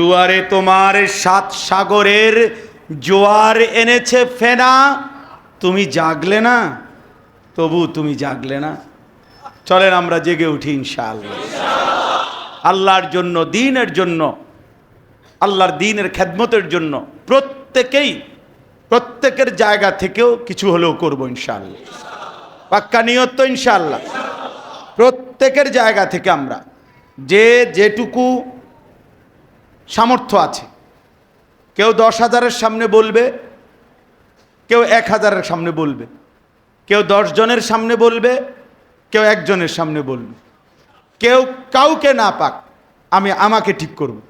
দুয়ারে তোমার সাত সাগরের জোয়ার এনেছে ফেনা। তুমি জাগলে না, তবু তুমি জাগলে না। চলেন আমরা জেগে উঠি ইনশাআল্লাহ। আল্লাহর জন্য, দিনের জন্য, আল্লাহর দিনের খেদমতের জন্য প্রত্যেকেই, প্রত্যেকের জায়গা থেকেও কিছু হলেও করব ইনশাআল্লাহ। পাক্কা নিয়ত তো ইনশাআল্লাহ। প্রত্যেকের জায়গা থেকে আমরা, যে যেটুকু সামর্থ্য আছে। কেউ দশ হাজারের সামনে বলবে, কেউ এক হাজারের সামনে বলবে। কেউ দশ জনের সামনে বলবে, কেউ একজনের সামনে বলবে। কেউ কাউকে না পাক, আমি আমাকে ঠিক করব।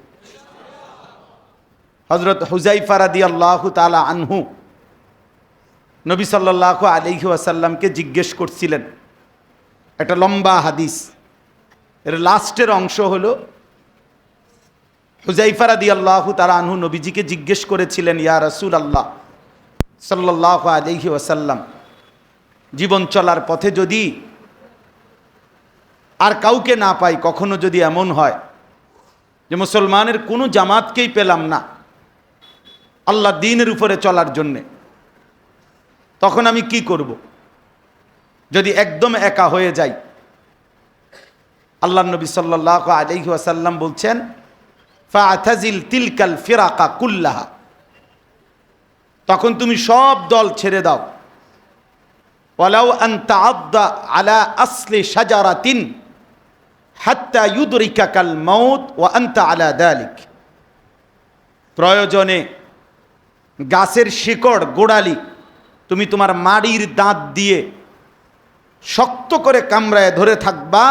হজরত হুজাইফা রাদি আল্লাহ তালা আনহু নবী সাল্লাহ আলহি আসাল্লামকে জিজ্ঞেস করছিলেন। একটা লম্বা হাদিস। এর লাস্টের অংশ হলো হুজাইফা রাদি আল্লাহ তালা আনহু নবীজিকে জিজ্ঞেস করেছিলেন, ইয়া রসুল আল্লাহ সাল্লাহ আলহি ওয়াসাল্লাম, জীবন চলার পথে যদি আর কাউকে না পাই, কখনো যদি এমন হয় যে মুসলমানের কোনো জামাতকেই পেলাম না আল্লাহ দিনের উপরে চলার জন্যে, তখন আমি কি করব? যদি একদম একা হয়ে যাই আল্লাহ নবী সাল্লাহ আলহি আসাল্লাম বলছেন ফাথাজিল তিলকাল ফিরাকা কুল্লাহা। তখন তুমি সব দল ছেড়ে দাও। ওয়ালাউ আন্তা আব্দা আলা আসলে সাজারাতিন হাত্তা ইউদরিকা কাল মৌত ও আন্তা আলা দালিক। প্রয়োজনে গাছের শিকড়, গোড়ালি তুমি তোমার মাড়ির দাঁত দিয়ে শক্ত করে কামড়ায় ধরে থাকবা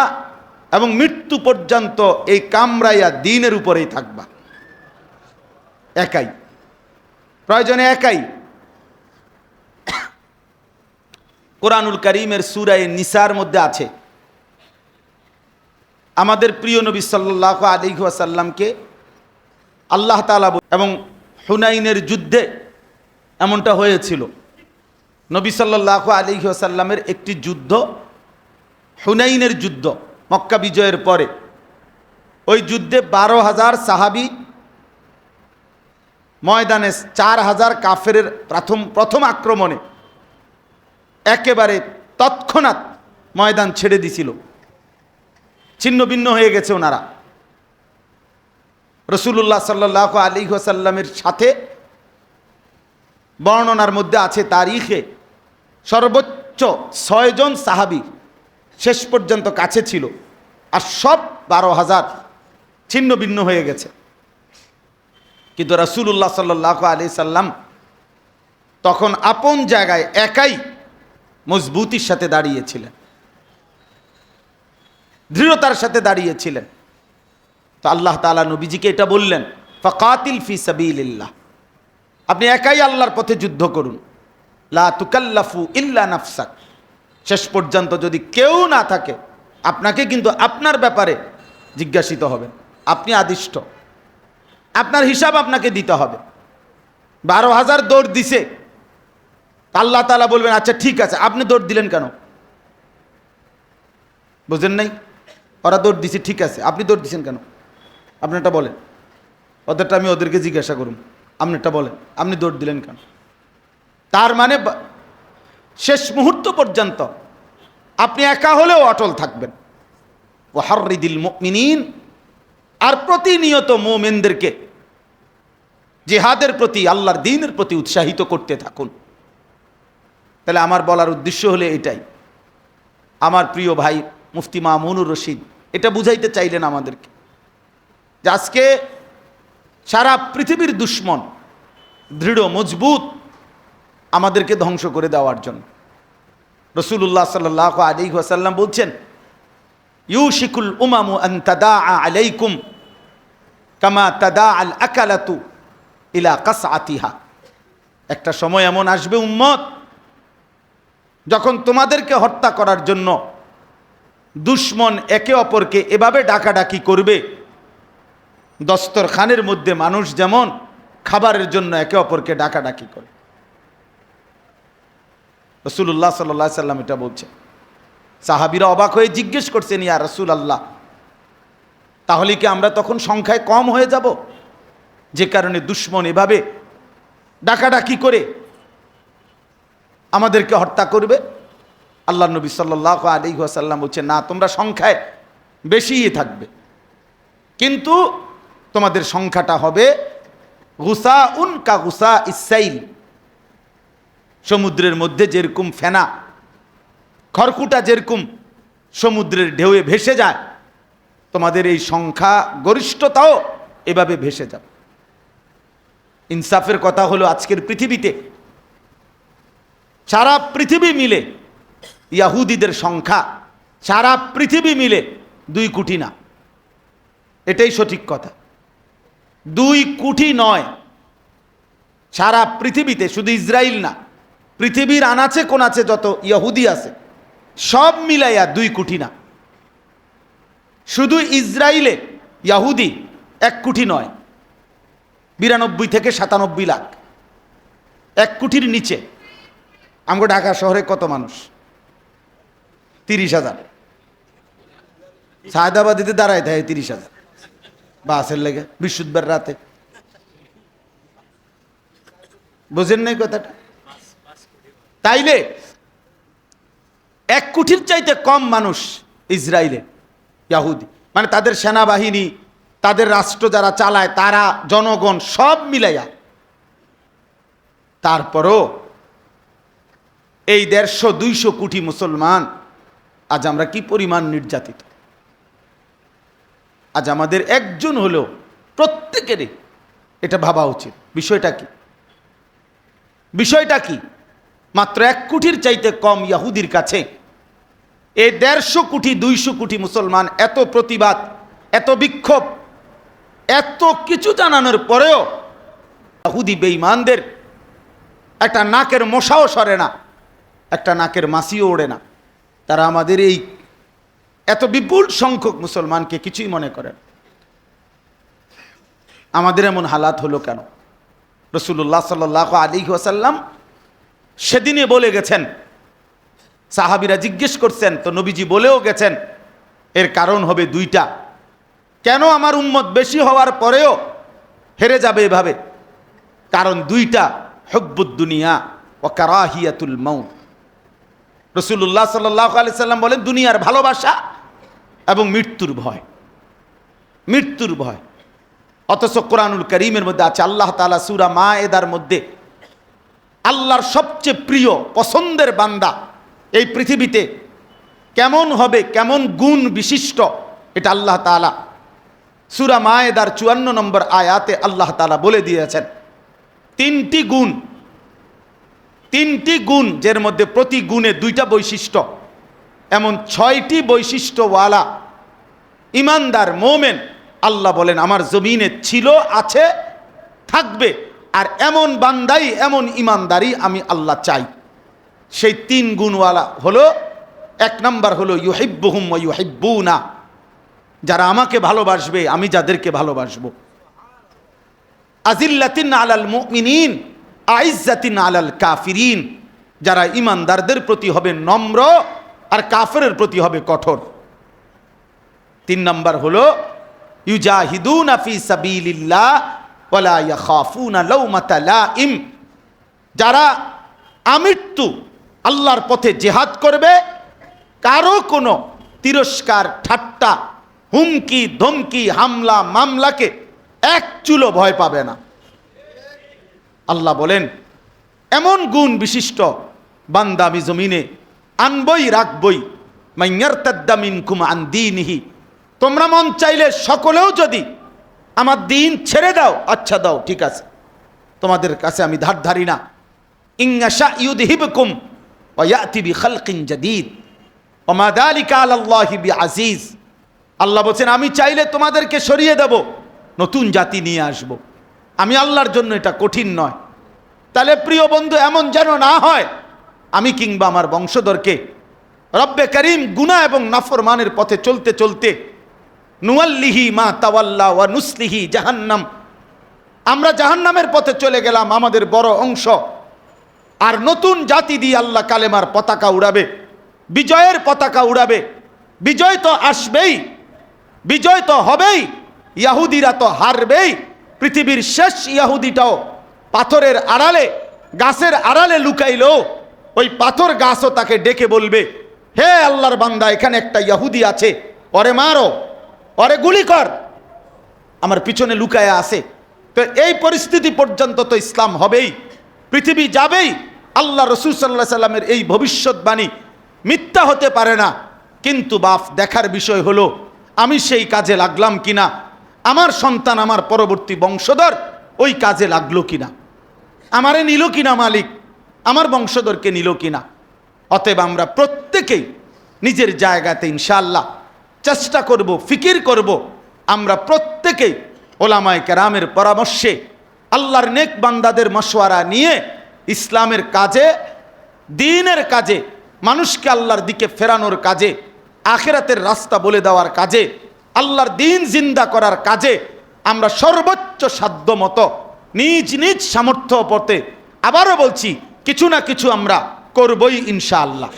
এবং মৃত্যু পর্যন্ত এই কামরাইয়া দিনের উপরেই থাকবা। একাই। প্রয়োজনে একাই। কোরআনুল করিমের সুরায় নিসার মধ্যে আছে। আমাদের প্রিয় নবী সাল্লাহ আলী আসাল্লামকে আল্লাহ তালা এবং হুনাইনের যুদ্ধে এমনটা হয়েছিল। নবী সাল্লাহ আলী আসাল্লামের একটি যুদ্ধ, হুনাইনের যুদ্ধ। মক্কা বিজয়ের পরে। ওই যুদ্ধে বারো হাজার সাহাবি, ময়দানে চার হাজার কাফের প্রথম প্রথম আক্রমণে একেবারে তৎক্ষণাৎ ময়দান ছেড়ে দিছিল। ছিন্ন ভিন্ন হয়ে গেছে ওনারা। রসুল্লাহ সাল্লাহ আলী সাল্লামের সাথে বর্ণনার মধ্যে আছে তারিখে সর্বোচ্চ ছয়জন সাহাবি শেষ পর্যন্ত কাছে ছিল। আর সব বারো হাজার ছিন্ন ভিন্ন হয়ে গেছে। কিন্তু রসুল্লাহ সাল্লাহ আলি সাল্লাম তখন আপন জায়গায় একাই মজবুতির সাথে দাঁড়িয়েছিলেন। দৃঢ়তার সাথে দাঁড়িয়েছিলেন। তো আল্লাহ তালা নবীজিকে এটা বললেন, ফকাতিল ফি সাবিল্লাহ আপনি একাই আল্লাহর পথে যুদ্ধ করুন। লা তুকাল্লাফু ইল্লা নাফসাক। শেষ পর্যন্ত যদি কেউ না থাকে, আপনাকে কিন্তু আপনার ব্যাপারে জিজ্ঞাসিত হবে। আপনি আদিষ্ট। আপনার হিসাব আপনাকে দিতে হবে। বারো হাজার দৌড় দিছে। আল্লাহ তালা বলবেন আচ্ছা ঠিক আছে, আপনি দৌড় দিলেন কেন? বুঝলেন নাই? ওরা দৌড় দিছে, ঠিক আছে, আপনি দৌড় দিছেন কেন? আপনারটা বলেন। ওদেরটা আমি ওদেরকে জিজ্ঞাসা করুন আপনারটা বলেন, আপনি দৌড় দিলেন কেন? তার মানে শেষ মুহূর্ত পর্যন্ত আপনি একা হলেও অটল থাকবেন। ও হারিদিল মিনীন আর প্রতিনিয়ত মোমেনদেরকে জেহাদের প্রতি, আল্লাহর দিনের প্রতি উৎসাহিত করতে থাকুন। তাহলে আমার বলার উদ্দেশ্য হলে এটাই। আমার প্রিয় ভাই মুফতি মামুনুর রশিদ, এটা বুঝাইতে চাইলেন আমাদেরকে যে আজকে সারা পৃথিবীর দুশ্মন, দৃঢ়, মজবুত আমাদেরকে ধ্বংস করে দেওয়ার জন্য। রসুল্লাহ সাল্লাহ আলী ওয়াসাল্লাম বলছেন, ইউশিকুল উমামু তাদা আলাইকুম কামা তাদা আল আকালাতু ইলা কাস আতিহা একটা সময় এমন আসবে উম্মত, যখন তোমাদেরকে হত্যা করার জন্য দুশ্মন একে অপরকে এভাবে ডাকাডাকি করবে। দস্তরখানের মধ্যে মানুষ যেমন খাবারের জন্য একে অপরকে ডাকাডাকি করে। রসুল্লাহ সাল্লাহ সাল্লাম এটা বলছে। সাহাবিরা অবাক হয়ে জিজ্ঞেস করছেন, ইয়া রসুল আল্লাহ তাহলে কি আমরা তখন সংখ্যায় কম হয়ে যাব? যে কারণে দুশ্মন এভাবে ডাকাডাকি করে আমাদেরকে হত্যা করবে? আল্লাহ নবী সাল্লাহ আলী আসাল্লাম বলছে না, তোমরা সংখ্যায় বেশিই থাকবে। কিন্তু তোমাদের সংখ্যাটা হবে গুসা উন কা গুসা ইসাইল সমুদ্রের মধ্যে যেরকম ফেনা, খড়কুটা যেরকম সমুদ্রের ঢেউয়ে ভেসে যায়, তোমাদের এই সংখ্যা গরিষ্ঠতাও এভাবে ভেসে যাবে। ইনসাফের কথা হলো আজকের পৃথিবীতে। সারা পৃথিবী মিলে ইয়াহুদিদের সংখ্যা, সারা পৃথিবী মিলে দুই কোটি না। এটাই সঠিক কথা। দুই কোটি নয়, সারা পৃথিবীতে শুধু ইসরায়েল না পৃথিবীর আনাচে কোনাচে যত ইহুদি আছে, সব মিলাইয়া দুই কোটি না। শুধু ইসরায়েলে ইয়াহুদি এক কোটি নয়, বিরানব্বই থেকে সাতানব্বই লাখ। এক কোটির নিচে, আমগো ঢাকা শহরে কত মানুষ? তিরিশ হাজার। সায়দাবাদিতে দাঁড়ায় থাকে তিরিশ হাজার। বাসের লেগে বৃহস্পতিবার রাতে। বুঝেন নাই কথাটা? তাইলে এক কোটির চাইতে কম মানুষ ইসরায়েলে ইয়াহুদি মানে তাদের সেনাবাহিনী, তাদের রাষ্ট্র যারা চালায়, তারা, জনগণ সব মিলাইয়া। তারপরও এই দেড়শো, দুইশো কোটি মুসলমান আজ আমরা কি পরিমাণ নির্যাতিত? আজ আমাদের একজন হলেও প্রত্যেকেরই এটা ভাবা উচিত। বিষয়টা কি? বিষয়টা কি? মাত্র এক কোটির চাইতে কম ইয়াহুদির কাছে। এই দেড়শো কোটি, দুইশো কোটি মুসলমান এত প্রতিবাদ, এত বিক্ষোভ, এত কিছু জানানোর পরেও ইয়াহুদি বেঈমানদের একটা নাকের মশাও সরে না, একটা নাকের মাসিও ওড়ে না। তারা আমাদের এই এত বিপুল সংখ্যক মুসলমানকে কিছুই মনে করেন আমাদের এমন হালাত হলো কেন? রসুল্লাহ সাল আলী ওয়াসাল্লাম সেদিনে বলে গেছেন। সাহাবিরা জিজ্ঞেস করছেন, তো নবীজি বলেও গেছেন, এর কারণ হবে দুইটা। কেন আমার উম্মত বেশি হওয়ার পরেও হেরে যাবে এভাবে? কারণ দুইটা, হব্বুদ্দুনিয়া ও কারাহিয়াতুল মৌ রসুল্লাহ সাল্লাহ আলি সাল্লাম বলেন, দুনিয়ার ভালোবাসা এবং মৃত্যুর ভয়। মৃত্যুর ভয়। অথচ কোরআনুল করিমের মধ্যে আছে, আল্লাহ তালা সুরা মা এদার মধ্যে আল্লাহর সবচেয়ে প্রিয়, পছন্দের বান্দা এই পৃথিবীতে কেমন হবে, কেমন গুণ বিশিষ্ট, এটা আল্লাহ তালা সুরা মায়েদার চুয়ান্ন নম্বর আয়াতে আল্লাহ তালা বলে দিয়েছেন। তিনটি গুণ তিনটি গুণ যের মধ্যে প্রতি গুণে দুইটা বৈশিষ্ট্য। এমন ছয়টি বৈশিষ্ট্যওয়ালা ইমানদার মোমেন আল্লাহ বলেন, আমার জমিনে ছিল, আছে, থাকবে। আর এমন বান্দাই, এমন ইমানদারি আমি আল্লাহ চাই। সেই তিন গুণওয়ালা হলো, এক নাম্বার হলো, ইউহিব্বুহুম ইউহিব্বুনা। যারা আমাকে ভালোবাসবে, আমি যাদেরকে ভালোবাসবো। আজিল্লাতিন আলাল মুমিনিন আইজাতিন আলাল কাফিরিন। যারা ইমানদারদের প্রতি হবে নম্র, আর কাফেরের প্রতি হবে কঠোর। তিন নম্বর হলো, ইউজাহিদুন ফি লাইম। যারা আমৃত্যু আল্লাহর পথে জেহাদ করবে, কারও কোনো তিরস্কার, ঠাট্টা, হুমকি, ধমকি, হামলা, মামলাকে এক চুলো ভয় পাবে না। আল্লাহ বলেন, এমন গুণ বিশিষ্ট বান্দা আমি জমিনে আনবই, রাখবই। মাইয়ার তাদ্দামিন কুম আন দিনহি। তোমরা মন চাইলে সকলেও যদি আমার দিন ছেড়ে দাও। আচ্ছা দাও, ঠিক আছে। তোমাদের কাছে আমি ধার ধারি না। ইংশা ইউদ হিবকুম ওয়াতি বি খালকিন জাদিদ ওমা দালিকা আলাল্লাহি বি আজিজ আল্লাহ বলছেন, আমি চাইলে তোমাদেরকে সরিয়ে দেব, নতুন জাতি নিয়ে আসব। আমি আল্লাহর জন্য এটা কঠিন নয়। তাহলে প্রিয় বন্ধু, এমন যেন না হয়, আমি কিংবা আমার বংশধরকে রব্বে করিম গুনা এবং নাফরমানের পথে চলতে চলতে নুয়াল্লিহি মা তাওয়াল্লা ওয়া নুসলিহি জাহান্নাম। আমরা জাহান্নামের পথে চলে গেলাম আমাদের বড় অংশ। আর নতুন জাতি দিয়ে আল্লাহ কালেমার পতাকা উড়াবে। বিজয়ের পতাকা উড়াবে। বিজয় তো আসবেই। বিজয় তো হবেই। ইয়াহুদিরা তো হারবেই। পৃথিবীর শেষ ইয়াহুদিটাও পাথরের আড়ালে, গাছের আড়ালে লুকাইলো। ওই পাথর গাছও তাকে ডেকে বলবে, হে আল্লাহর বান্দা, এখানে একটা ইয়াহুদি আছে। ওরে মারো। ওরে গুলি কর। আমার পিছনে লুকায়া আছে। তো এই পরিস্থিতি পর্যন্ত তো ইসলাম হবেই। পৃথিবী যাবেই। আল্লাহ রসুল সাল্লাহ সাল্লামের এই ভবিষ্যৎবাণী মিথ্যা হতে পারে না। কিন্তু বাপ, দেখার বিষয় হলো, আমি সেই কাজে লাগলাম কিনা? আমার সন্তান আমার পরবর্তী বংশধর ওই কাজে লাগল কিনা? আমারে নিল কিনা মালিক? আমার বংশধরকে নিল কিনা? অতএব আমরা প্রত্যেকেই নিজের জায়গাতে ইনশাআল্লাহ চেষ্টা করব, ফিকির করব। আমরা প্রত্যেকেই ওলামায় কেরামের পরামর্শে আল্লাহর নেক বান্দাদের মশওয়ারা নিয়ে ইসলামের কাজে, দিনের কাজে, মানুষকে আল্লাহর দিকে ফেরানোর কাজে, আখেরাতের রাস্তা বলে দেওয়ার কাজে, আল্লাহর দিন জিন্দা করার কাজে আমরা সর্বোচ্চ সাধ্য মতো নিজ নিজ সামর্থ্য পথে আবারও বলছি, কিছু না কিছু আমরা করবই ইনশাআল্লাহ।